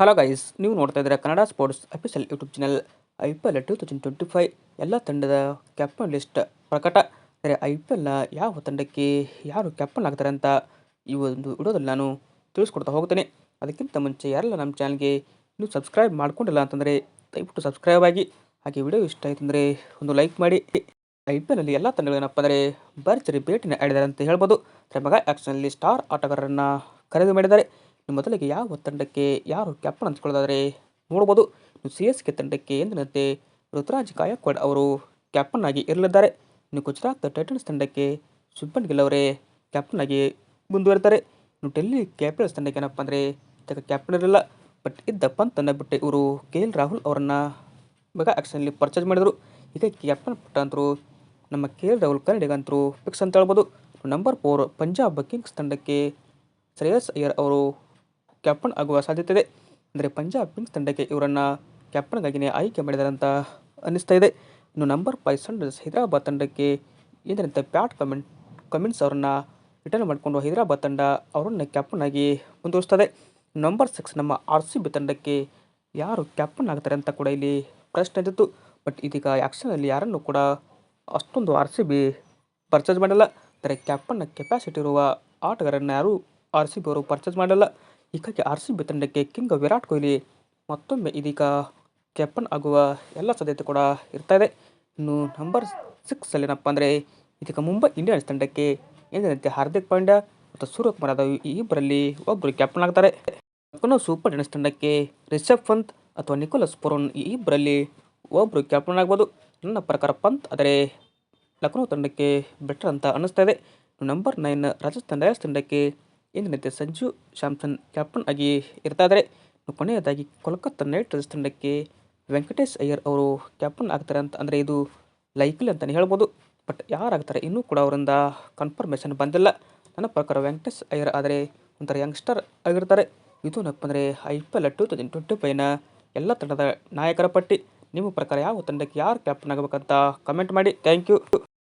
Hello guys ನೀವು ನೋಡ್ತಾ ಇದ್ದೀರಾ Kannada sports official YouTube channel I P L two thousand twenty five ಎಲ್ಲ ತಂಡದ ಕ್ಯಾಪ್ಟನ್ ಲಿಸ್ಟ್ ಪ್ರಕಟ. ಅಂದರೆ ಐ ಪಿ ಎಲ್ನ ಯಾವ ತಂಡಕ್ಕೆ ಯಾರು ಕ್ಯಾಪ್ಟನ್ ಆಗ್ತಾರೆ ಅಂತ ಈ ಒಂದು ವಿಡಿಯೋದಲ್ಲಿ ನಾನು ತಿಳಿಸ್ಕೊಡ್ತಾ ಹೋಗ್ತೇನೆ. ಅದಕ್ಕಿಂತ ಮುಂಚೆ ಯಾರೆಲ್ಲ ನಮ್ಮ ಚಾನಲ್ಗೆ ಇನ್ನೂ ಸಬ್ಸ್ಕ್ರೈಬ್ ಮಾಡ್ಕೊಂಡಿಲ್ಲ ಅಂತಂದರೆ ದಯವಿಟ್ಟು ಸಬ್ಸ್ಕ್ರೈಬ್ ಆಗಿ. ಹಾಗೆ ವಿಡಿಯೋ ಇಷ್ಟ ಆಯಿತು ಅಂದರೆ ಒಂದು ಲೈಕ್ ಮಾಡಿ. ಐ ಪಿ ಎಲ್ನಲ್ಲಿ ಎಲ್ಲ ತಂಡಗಳೇನಪ್ಪ ಅಂದರೆ ಭರ್ಜರಿ ಭೇಟಿನ ಆಡಿದ್ದಾರೆ ಅಂತ ಹೇಳ್ಬೋದು. ಮಗ ಆ್ಯಕ್ಷನಲ್ಲಿ ಸ್ಟಾರ್ ಆಟಗಾರರನ್ನು ಖರೀದಿ ಮಾಡಿದ್ದಾರೆ. ಮೊದಲಿಗೆ ಯಾವ ತಂಡಕ್ಕೆ ಯಾರು ಕ್ಯಾಪ್ಟನ್ ಹಂಚ್ಕೊಳ್ಳೋದಾದರೆ ನೋಡ್ಬೋದು. ಸಿ ಎಸ್ ಕೆ ತಂಡಕ್ಕೆ ಎಂದಿನಂತೆ ಋತುರಾಜ್ ಗಾಯಕ್ವಾಡ್ ಅವರು ಕ್ಯಾಪ್ಟನ್ ಆಗಿ ಇರಲಿದ್ದಾರೆ. ಇನ್ನು ಗುಜರಾತ್ ಟೈಟನ್ಸ್ ತಂಡಕ್ಕೆ ಶುಭನ್ ಗಿಲ್ ಅವರೇ ಕ್ಯಾಪ್ಟನ್ ಆಗಿ ಮುಂದುವರಿತಾರೆ. ಇನ್ನು ಡೆಲ್ಲಿ ಕ್ಯಾಪಿಟಲ್ಸ್ ತಂಡಕ್ಕೆ ಏನಪ್ಪ ಅಂದರೆ ಇದಕ್ಕೆ ಕ್ಯಾಪ್ಟನ್ ಇರಲಿಲ್ಲ. ಬಟ್ ಇದ್ದ ಪಂತನ್ನು ಬಿಟ್ಟು ಇವರು ಕೆ ಎಲ್ ರಾಹುಲ್ ಅವರನ್ನು ಮೆಗಾ ಆ್ಯಕ್ಷನಲ್ಲಿ ಪರ್ಚೇಸ್ ಮಾಡಿದರು. ಈಗ ಕ್ಯಾಪ್ಟನ್ ಪುಟ್ಟ ಅಂತರೂ ನಮ್ಮ ಕೆ ಎಲ್ ರಾಹುಲ್ ಕನ್ನಡಿಗಂತರೂ ಫಿಕ್ಸ್ ಅಂತ ಹೇಳ್ಬೋದು. ನಂಬರ್ ಫೋರ್ ಪಂಜಾಬ್ ಕಿಂಗ್ಸ್ ತಂಡಕ್ಕೆ ಶ್ರೇಯಸ್ ಅಯ್ಯರ್ ಅವರು ಕ್ಯಾಪ್ಟನ್ ಆಗುವ ಸಾಧ್ಯತೆ ಇದೆ. ಅಂದರೆ ಪಂಜಾಬ್ ಕಿಂಗ್ಸ್ ತಂಡಕ್ಕೆ ಇವರನ್ನು ಕ್ಯಾಪ್ಟನ್ಗಾಗಿಯೇ ಆಯ್ಕೆ ಮಾಡಿದಾರೆ ಅಂತ ಅನ್ನಿಸ್ತಾ ಇದೆ. ಇನ್ನು ನಂಬರ್ ಫೈವ್ ಸನ್ರೈಸರ್ಸ್ ಹೈದರಾಬಾದ್ ತಂಡಕ್ಕೆ ಏನಂತ ಪ್ಯಾಟ್ ಕಮೆಂಟ್, ಕಮಿನ್ಸ್ ಅವರನ್ನು ರಿಟರ್ನ್ ಮಾಡಿಕೊಂಡು ಹೈದರಾಬಾದ್ ತಂಡ ಅವರನ್ನು ಕ್ಯಾಪ್ಟನ್ ಆಗಿ ಮುಂದುವರಿಸ್ತದೆ. ನಂಬರ್ ಸಿಕ್ಸ್ ನಮ್ಮ ಆರ್ ಸಿ ಬಿ ತಂಡಕ್ಕೆ ಯಾರು ಕ್ಯಾಪ್ಟನ್ ಆಗ್ತಾರೆ ಅಂತ ಕೂಡ ಇಲ್ಲಿ ಪ್ರಶ್ನೆ ಇದ್ದಿತ್ತು. ಬಟ್ ಇದೀಗ ಆ್ಯಕ್ಷನಲ್ಲಿ ಯಾರನ್ನು ಕೂಡ ಅಷ್ಟೊಂದು ಆರ್ ಸಿ ಬಿ ಪರ್ಚೇಸ್ ಮಾಡಲ್ಲ. ಅಂದರೆ ಕ್ಯಾಪ್ಟನ್ನ ಕೆಪ್ಯಾಸಿಟಿ ಇರುವ ಆಟಗಾರರನ್ನು ಯಾರೂ ಆರ್ ಸಿ ಬಿ ಅವರು ಪರ್ಚೇಸ್ ಮಾಡಿಲ್ಲ. ಹೀಗಾಗಿ ಆರ್ ಸಿ ಬಿ ತಂಡಕ್ಕೆ ಕಿಂಗ್ ವಿರಾಟ್ ಕೊಹ್ಲಿ ಮತ್ತೊಮ್ಮೆ ಇದೀಗ ಕ್ಯಾಪ್ಟನ್ ಆಗುವ ಎಲ್ಲ ಸಾಧ್ಯತೆ ಕೂಡ ಇರ್ತಾ ಇದೆ. ಇನ್ನು ನಂಬರ್ ಸಿಕ್ಸಲ್ಲಿ ಏನಪ್ಪ ಅಂದರೆ ಇದೀಗ ಮುಂಬೈ ಇಂಡಿಯನ್ಸ್ ತಂಡಕ್ಕೆ ಎಂದಿನಂತೆ ಹಾರ್ದಿಕ್ ಪಾಂಡ್ಯ ಮತ್ತು ಸೂರ್ಯಕುಮಾರ್ ಯಾದವ್ ಈ ಇಬ್ಬರಲ್ಲಿ ಒಬ್ಬರು ಕ್ಯಾಪ್ಟನ್ ಆಗ್ತಾರೆ. ಲಕ್ನೋ ಸೂಪರ್ ಇಂಡಿಯನ್ಸ್ ತಂಡಕ್ಕೆ ರಿಷಬ್ ಪಂತ್ ಅಥವಾ ನಿಕೋಲಸ್ ಪುರೋನ್ ಈ ಇಬ್ಬರಲ್ಲಿ ಒಬ್ಬರು ಕ್ಯಾಪ್ಟನ್ ಆಗ್ಬೋದು. ನನ್ನ ಪ್ರಕಾರ ಪಂತ್ ಆದರೆ ಲಕ್ನೋ ತಂಡಕ್ಕೆ ಬೆಟರ್ ಅಂತ ಅನ್ನಿಸ್ತಾ ಇದೆ. ನಂಬರ್ ನೈನ್ ರಾಜಸ್ಥಾನ್ ರಾಯಲ್ಸ್ ತಂಡಕ್ಕೆ ಎಂದಿನಂತೆ ಸಂಜು ಶಾಮ್ಸನ್ ಕ್ಯಾಪ್ಟನ್ ಆಗಿ ಇರ್ತಾ ಇದ್ದಾರೆ ಕೊನೆಯದಾಗಿ ಕೋಲ್ಕತ್ತಾ ನೈಟ್ ರೈಡರ್ಸ್ ತಂಡಕ್ಕೆ ವೆಂಕಟೇಶ್ ಅಯ್ಯರ್ ಅವರು ಕ್ಯಾಪ್ಟನ್ ಆಗ್ತಾರೆ ಅಂತ ಅಂದರೆ ಇದು ಲೈಕ್ಲಿ ಅಂತಲೇ ಹೇಳ್ಬೋದು. ಬಟ್ ಯಾರಾಗ್ತಾರೆ ಇನ್ನೂ ಕೂಡ ಅವರಿಂದ ಕನ್ಫರ್ಮೇಷನ್ ಬಂದಿಲ್ಲ. ನನ್ನ ಪ್ರಕಾರ ವೆಂಕಟೇಶ್ ಅಯ್ಯರ್ ಆದರೆ ಒಂಥರ ಯಂಗ್ಸ್ಟರ್ ಆಗಿರ್ತಾರೆ. ಇದು ಏನಪ್ಪ ಅಂದರೆ I P L two thousand twenty ಫೈವ್ನ ಎಲ್ಲ ತಂಡದ ನಾಯಕರ ಪಟ್ಟಿ. ನಿಮ್ಮ ಪ್ರಕಾರ ಯಾವ ತಂಡಕ್ಕೆ ಯಾರು ಕ್ಯಾಪ್ಟನ್ ಆಗಬೇಕಂತ ಕಮೆಂಟ್ ಮಾಡಿ. Thank you